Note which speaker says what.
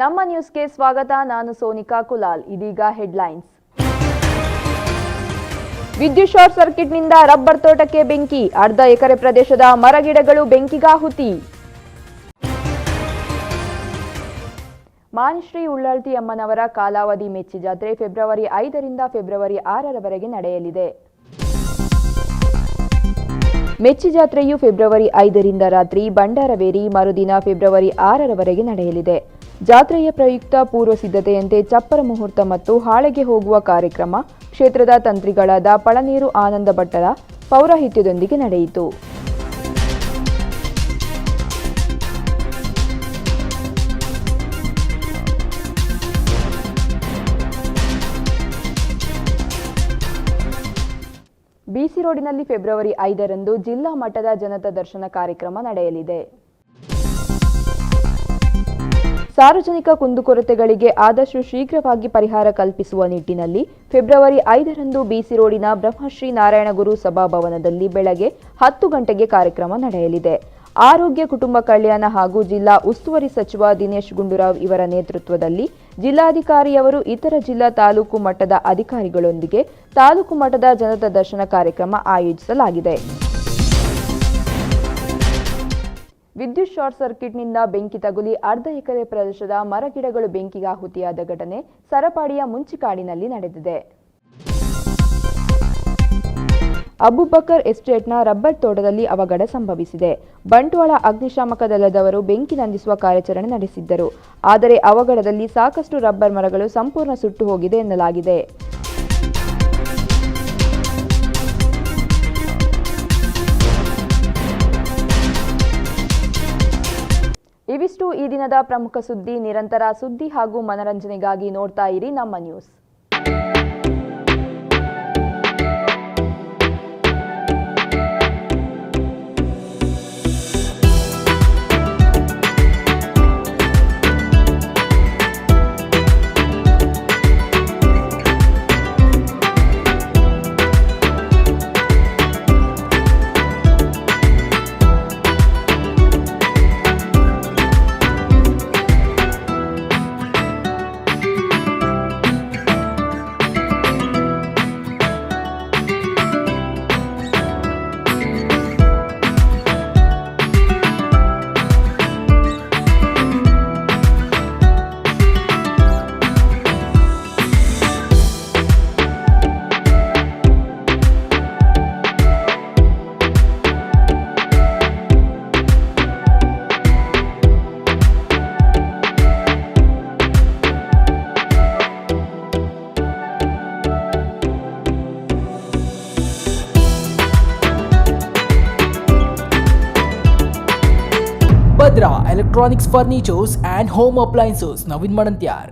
Speaker 1: ನಮ್ಮ ನ್ಯೂಸ್ಗೆ ಸ್ವಾಗತ. ನಾನು ಸೋನಿಕಾ ಕುಲಾಲ್. ಇದೀಗ ಹೆಡ್ಲೈನ್ಸ್. ವಿದ್ಯುತ್ ಶಾರ್ಟ್ ಸರ್ಕ್ಯೂಟ್ನಿಂದ ರಬ್ಬರ್ ತೋಟಕ್ಕೆ ಬೆಂಕಿ. ಅರ್ಧ ಎಕರೆ ಪ್ರದೇಶದ ಮರಗಿಡಗಳು ಬೆಂಕಿಗಾಹುತಿ. ಮಾನ್ಶ್ರೀ ಉಳ್ಳಾಳ್ತಿ ಅಮ್ಮನವರ ಕಾಲಾವಧಿ ಮೆಚ್ಚಿ ಜಾತ್ರೆ ಫೆಬ್ರವರಿ ಐದರಿಂದ ಫೆಬ್ರವರಿ ಆರರವರೆಗೆ ನಡೆಯಲಿದೆ. ಮೆಚ್ಚಿ ಜಾತ್ರೆಯು ಫೆಬ್ರವರಿ ಐದರಿಂದ ರಾತ್ರಿ ಭಂಡಾರವೇರಿ ಮರುದಿನ ಫೆಬ್ರವರಿ ಆರರವರೆಗೆ ನಡೆಯಲಿದೆ. ಜಾತ್ರೆಯ ಪ್ರಯುಕ್ತ ಪೂರ್ವ ಸಿದ್ಧತೆಯಂತೆ ಚಪ್ಪರ ಮುಹೂರ್ತ ಮತ್ತು ಹಾಳೆಗೆ ಹೋಗುವ ಕಾರ್ಯಕ್ರಮ ಕ್ಷೇತ್ರದ ತಂತ್ರಿಗಳಾದ ಪಳನೀರು ಆನಂದ ಭಟ್ಟರ ಪೌರಾಹಿತ್ಯದೊಂದಿಗೆ ನಡೆಯಿತು. ಬಿಸಿ ರೋಡಿನಲ್ಲಿ ಫೆಬ್ರವರಿ ಐದರಂದು ಜಿಲ್ಲಾ ಮಟ್ಟದ ಜನತಾ ದರ್ಶನ ಕಾರ್ಯಕ್ರಮ ನಡೆಯಲಿದೆ. ಸಾರ್ವಜನಿಕ ಕುಂದುಕೊರತೆಗಳಿಗೆ ಆದಷ್ಟು ಶೀಘ್ರವಾಗಿ ಪರಿಹಾರ ಕಲ್ಪಿಸುವ ನಿಟ್ಟಿನಲ್ಲಿ ಫೆಬ್ರವರಿ ಐದರಂದು ಬಿಸಿ ರೋಡಿನ ಬ್ರಹ್ಮಶ್ರೀ ನಾರಾಯಣಗುರು ಸಭಾಭವನದಲ್ಲಿ ಬೆಳಗ್ಗೆ ಹತ್ತು ಗಂಟೆಗೆ ಕಾರ್ಯಕ್ರಮ ನಡೆಯಲಿದೆ. ಆರೋಗ್ಯ, ಕುಟುಂಬ ಕಲ್ಯಾಣ ಹಾಗೂ ಜಿಲ್ಲಾ ಉಸ್ತುವಾರಿ ಸಚಿವ ದಿನೇಶ್ ಗುಂಡೂರಾವ್ ಇವರ ನೇತೃತ್ವದಲ್ಲಿ ಜಿಲ್ಲಾಧಿಕಾರಿಯವರು ಇತರ ಜಿಲ್ಲಾ ತಾಲೂಕು ಮಟ್ಟದ ಅಧಿಕಾರಿಗಳೊಂದಿಗೆ ತಾಲೂಕು ಮಟ್ಟದ ಜನತಾ ದರ್ಶನ ಕಾರ್ಯಕ್ರಮ ಆಯೋಜಿಸಲಾಗಿದೆ. ವಿದ್ಯುತ್ ಶಾರ್ಟ್ ಸರ್ಕ್ಯೂಟ್ನಿಂದ ಬೆಂಕಿ ತಗುಲಿ ಅರ್ಧ ಎಕರೆ ಪ್ರದೇಶದ ಮರಗಿಡಗಳು ಬೆಂಕಿಗಾಹುತಿಯಾದ ಘಟನೆ ಸರಪಾಡಿಯ ಮುಂಚಿಕಾಡಿನಲ್ಲಿ ನಡೆದಿದೆ. ಅಬುಬಕರ್ ಎಸ್ಟೇಟ್ನ ರಬ್ಬರ್ ತೋಟದಲ್ಲಿ ಅವಘಡ ಸಂಭವಿಸಿದೆ. ಬಂಟ್ವಾಳ ಅಗ್ನಿಶಾಮಕ ದಳದವರು ಬೆಂಕಿ ನಂದಿಸುವ ಕಾರ್ಯಾಚರಣೆ ನಡೆಸಿದ್ದರು. ಆದರೆ ಅವಘಡದಲ್ಲಿ ಸಾಕಷ್ಟು ರಬ್ಬರ್ ಮರಗಳು ಸಂಪೂರ್ಣ ಸುಟ್ಟು ಹೋಗಿದೆ ಎನ್ನಲಾಗಿದೆ. ಇವಿಷ್ಟು ಈ ದಿನದ ಪ್ರಮುಖ ಸುದ್ದಿ. ನಿರಂತರ ಸುದ್ದಿ ಹಾಗೂ ಮನರಂಜನೆಗಾಗಿ ನೋಡ್ತಾ ಇರಿ ನಮ್ಮ news.
Speaker 2: Mitra electronics furnitures and home appliances Naveen मणंत्यार